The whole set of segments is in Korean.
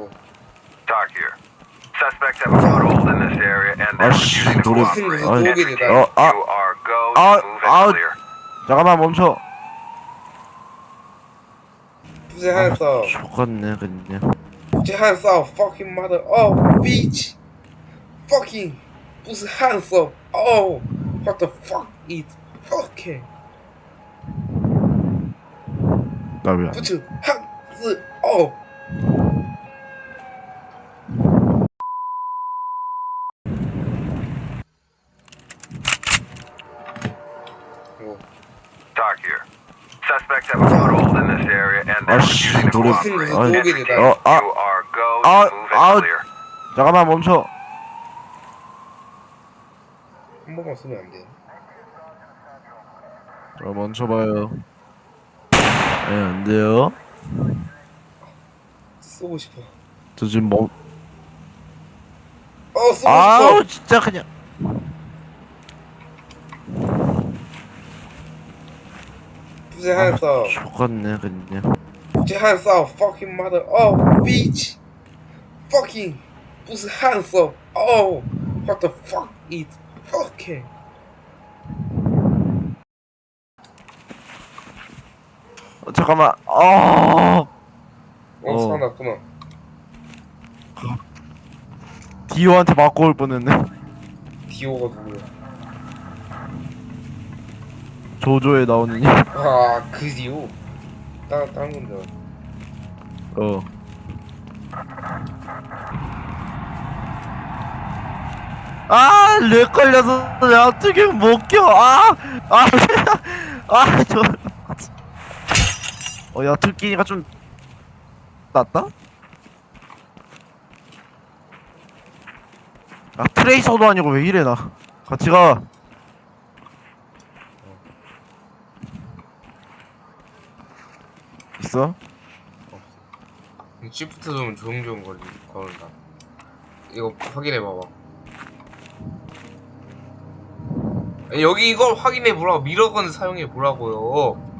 뭐 Talk here. Suspects have a foothold in this area and they're 아씨 refusing to 노래 cooperate. 아, Entry 노래다. team, 어, 아. you are go to 아, move 아. and clear. 잠깐만 멈춰 Put your hands up. 죽었네 그냥 Put your hands up, fucking mother. Oh, bitch. Fucking. Put your hands up. Oh, what the fuck is fucking. 나왜안 Put your hands up. 뭐 Talk here. Suspects have a foothold in this area and they're 아씨 refusing to 노래 cooperate. 아, Entry team, 어, 아. you are go 아, to move 아. and clear. 잠깐만 멈춰 한 번만 쓰면 안 돼. 자 멈춰봐요 네 안돼요 쓰고 싶어. 저 지금 멈 어, 쓰고 아우 싶어. 진짜 그냥 your hands up. 죽었네 그냥 Put your hands up, fucking mother. Oh, bitch. Fucking. Put your hands up. Oh, what the fuck is fucking. 어, 잠깐만 어 어, 어. 살아났구나. 디오한테 맞고 올 뻔했네 디오가 누구야? 조조에 나오는 애. 아, 그 디오. 다른 다른 건데. 어 아, 렉 걸려서 내가 어떻게 못 껴. 아, 아, 아, 저. 어, 야, 들기니까 좀 낫다? 아, 트레이서도 아니고 왜 이래, 나. 같이 가. 있어? 시프트 좀 조용조용 거리 거린다. 이거 확인해 봐봐. 여기 이걸 확인해 보라고 미러건 사용해 보라고요.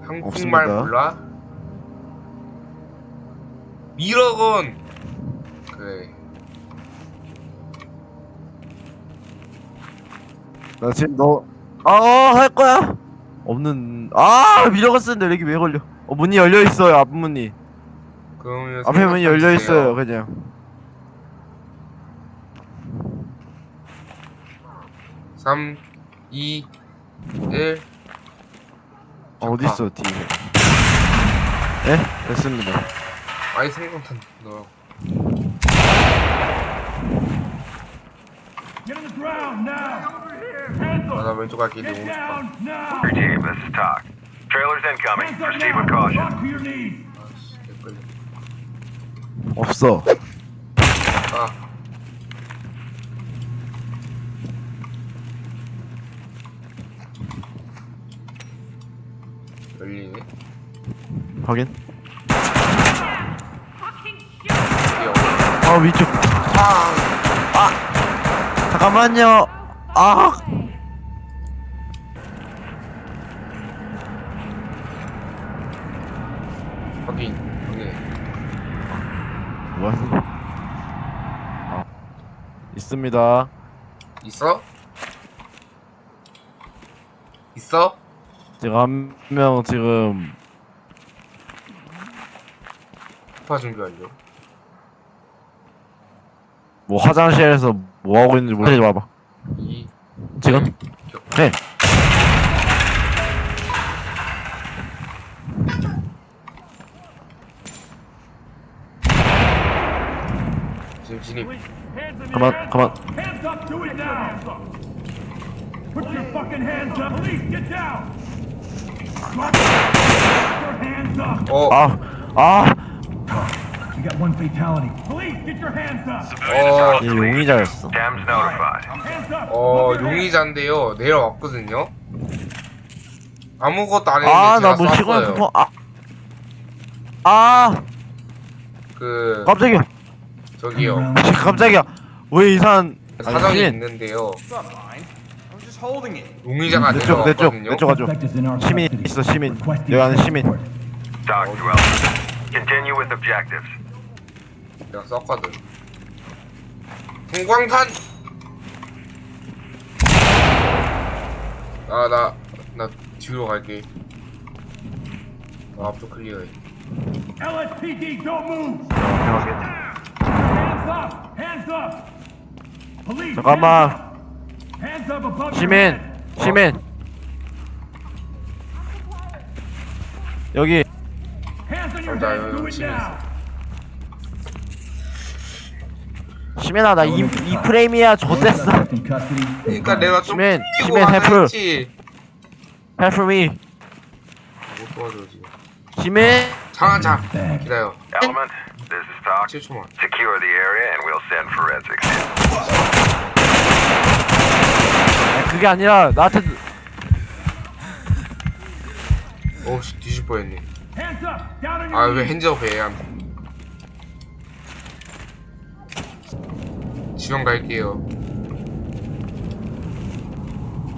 한국말 없습니다. 몰라? 미러건 그래. 나 지금 너, 아, 어, 할 거야. 없는, 아, 미러가 쓰는데 렉이 왜 걸려? 어, 문이 열려 있어요, 앞문이. 그러면 앞에 문이 열려 생각해주세요. 있어요, 그냥. 삼, 이, 일. 어, 어디 있어, 뒤에. 네? 됐습니다. 아이 생각한 너. Get on the ground now! 아! 나 왼쪽 갈게 너무 싶다. Entry team, this is Talk. Trailers incoming. Proceed with caution. Your! 아씨, 헷갈려. 없어. 아, 열리네. 확인. 이게 아, 위쪽. 아, 아, 잠깐만요. 아, 확인, 확인. 뭐 거야? 아, 있습니다. 있어? 있어? 제가 한명 지금 스파 준비 완료. 뭐 화장실에서 뭐 하고 있는지 모르지 봐봐. 이, 지금? 격. 네. 지금 진입. Police, hands in Come the on, air. come on. Hands up, do it now! Put your fucking hands up! Police, get down! Drop your hands up! 어, 아, 아, one fatality. Police, get your hands up! 어, 이 용의자였어. 어, Put your hands- 용의자인데요. 내려왔거든요. 아무것도 안 했는데 아, 제가 나뭐 시간 쐈어요. 아, 아, 그 깜짝이야. 저기요. 깜짝이야. 왜 이상한 아니, 사정이 시민. 있는데요. I'm just holding it. 용의자가 내 쪽, 내 쪽, 내려왔거든요. 내쪽 가줘. Suspect is in our 시민 custody. 있어, 시민. Requesting 내가 아는 시민. transport. Talk to Elton. Continue with objectives. 내가 썼거든. 성광탄! 아, 나, 나 뒤로 갈게. 아, 앞쪽 클리어해. LSPD, don't move! 생각해. Hands up! Hands up! Police! 잠깐만. Hands up, hands up above your 시민, head. 시민. 여기 여기 do it 시민 now! 시민아 나 이 이 프레임이야 좋댔어. 그러니까 내가 좀 시민, 뛰고 시민 와서 헬프. 했지. Help me. 못 도와줘, 지금. 시민. 자, 자, 기다려. Element, this is talk. 7초만. Secure the area and we'll send forensics in. 아니, 그게 아니라 나한테 어우씨, 뒤질 뻔했네. Hands up! Down on your 아, 왜! 핸즈업 해, 안 지원 갈게요.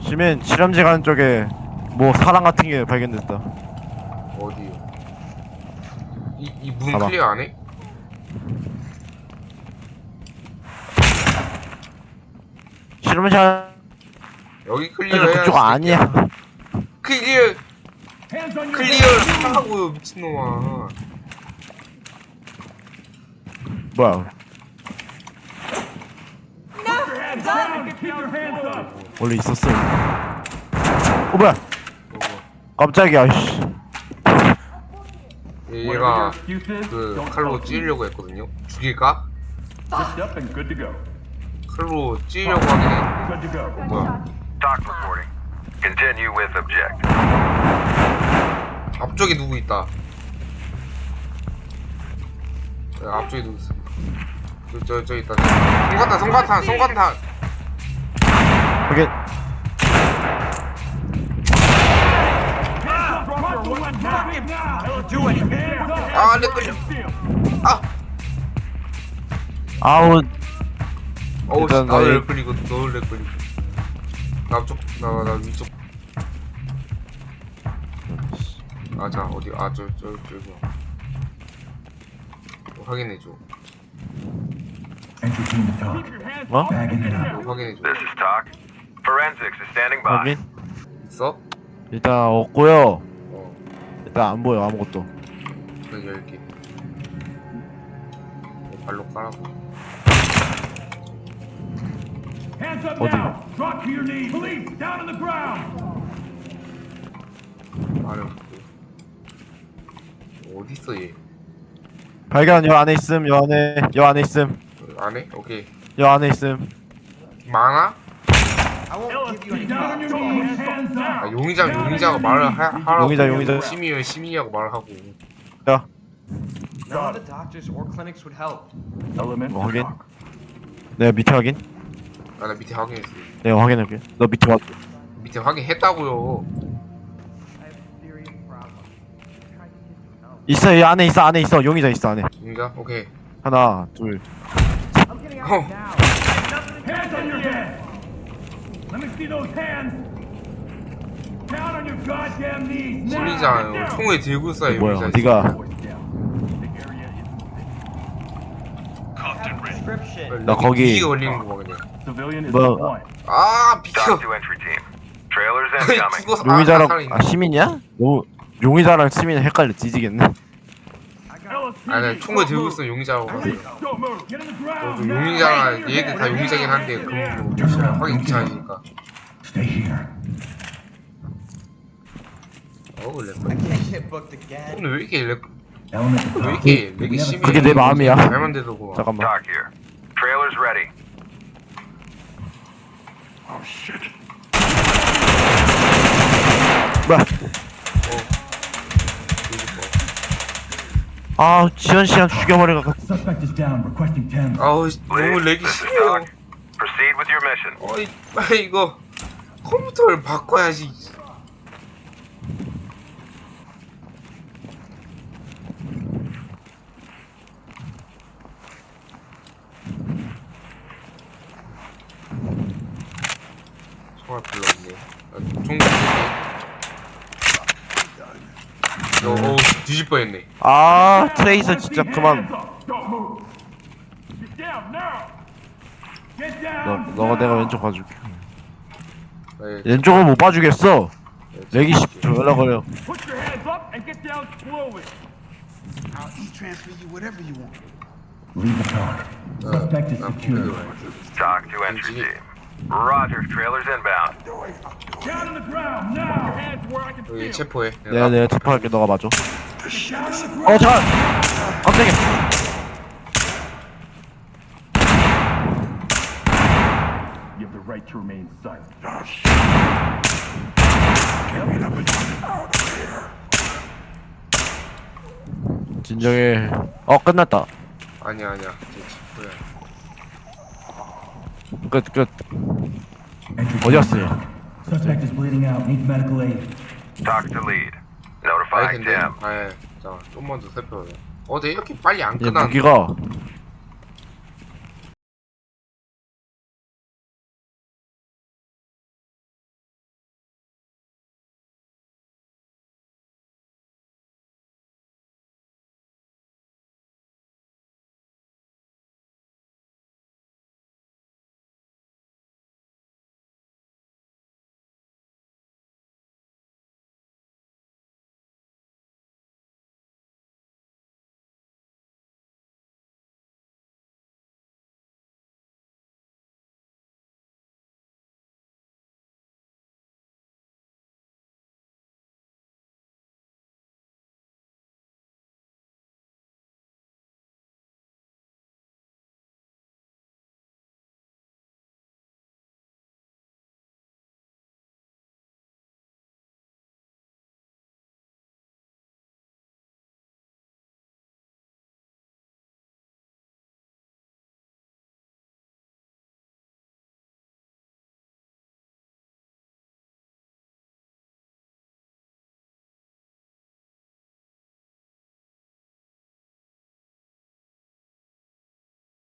시민 실험지 가는 쪽에 뭐 사람 같은 게 발견됐다. 어디요? 이, 이문 봐봐. 클리어 안 해? 실험지 가 여기 클리어 는 해야 그쪽 아니야. 클리어, your 클리어! 하라고요, 미친놈아. 뭐야? 원래 있었어. 어 뭐야? 어, 깜짝이야. 씨. 얘- 얘가 그 칼로 찌르려고 했거든요. 죽일까? Lift up and good to go. 칼로 찌르려고 하긴 go. 뭐야? Talk reporting. Continue with objective. 앞쪽에 누구 있다. 야, 앞쪽에 누구 있어? 저, 저, 저 있다. Do anything. Hands up! 아, 내 끌려. 아! 아우 어우, 씨, 일단 나 나를 이- 끌리고, 너를 끌리고. 나 앞쪽, 나, 나 위쪽. 아, 자, 어디, 아, 저, 저, 저기. 어, 확인해줘. Keep your hands 어? up! 어, 확인해줘. This is talk. Forensics is standing by. 확인. 있어? 일단 없고요. 어, 일단 안 보여 아무것도. 그럼 열게. 발로 깔아고. Hands up 어디? now! Drop to your knees! Police, down on the ground! 어디 있어 얘? 발견 여 안에 있음 여 안에 여 안에 있음 어, 안에? 오케이. 여 안에 있음. 많아? Down on your knees! Hands 아! 용의자 용의자가 말을 하, 하라고. 용의자, 용의자. 시민이면 시민이라고 말하고. 야 None of the doctors or clinics would help. Element 뭐 확인. 내가 밑에 확인. 아 나 밑에 확인했어. 내가 확인할게. 너 밑에 확인. 밑에 확인했다고요. 있어 이 안에 있어 안에 있어 용의자 있어 안에. 용의자? 오케이. 하나 둘. 어. now. Hands on your head! Let me see those hands! Down on your goddamn knees! Now! 시민이잖아요. 총을 들고 있어야 뭐야 용의자. 어디가? 나 거기- 위기가 걸리는 거 그냥. Civilian is 뭐-. 아 비켜. Talk to entry team. Trailers incoming. 죽어서 아, 용의자랑. 아 시민이야? 너 용의자랑 시민 헷갈려 뒤지겠네. LSPD, 아니 나 총을 들고. 있어 용의자라고 봤어요. Don't move. Get on the ground. 저 now. 용의자가 얘들 다 용의자긴 한데 그뭐 확인 귀찮으니까. 어우 렉. I can't get booked again. 오늘 왜 이렇게 렉? 왜 이렇게 심해? 그게 내 마음이야. 잘 만들더구만. 잠깐만. Talk here. Trailers ready. 뭐야? 아 지현 씨한 죽여버릴 것 같아. Suspect is down. Requesting 10. 아우 씨, 너무 렉이 this is 심해요. talk. Proceed with your mission. 어이 이거 컴퓨터를 바꿔야지. 총알 별로 없네. 아, 총. 어, 어 뒤질 뻔했네. 아 트레이서 진짜 그만. Don't. 너, 너가 내가 왼쪽 봐줄게 네, 왼쪽은 못 봐주겠어 네, 렉이 씨 연락을요 Put your hands up and get down slowly. I'll e-transfer you whatever you want. Leave the car. 어, Suspect is 난 secured. 보내줘야지. Talk to entry team. Rogers, trailers inbound. Down on the 여기. 체포해. 내가 내가 체포할게 너가 맞아. 어 잠깐 깜짝이야 You have the right to remain silent. 진정해 어 끝났다 아니야 아니야. 쟤 체포야. 끝끝 어디였어요 Suspect is bleeding out. Needs medical aid. Talk to lead. 아니 Notifying 근데 Tim. 아 잠깐 좀만 더 살펴보자. 어제 이렇게 빨리 안 얘 끝났는데. 무기가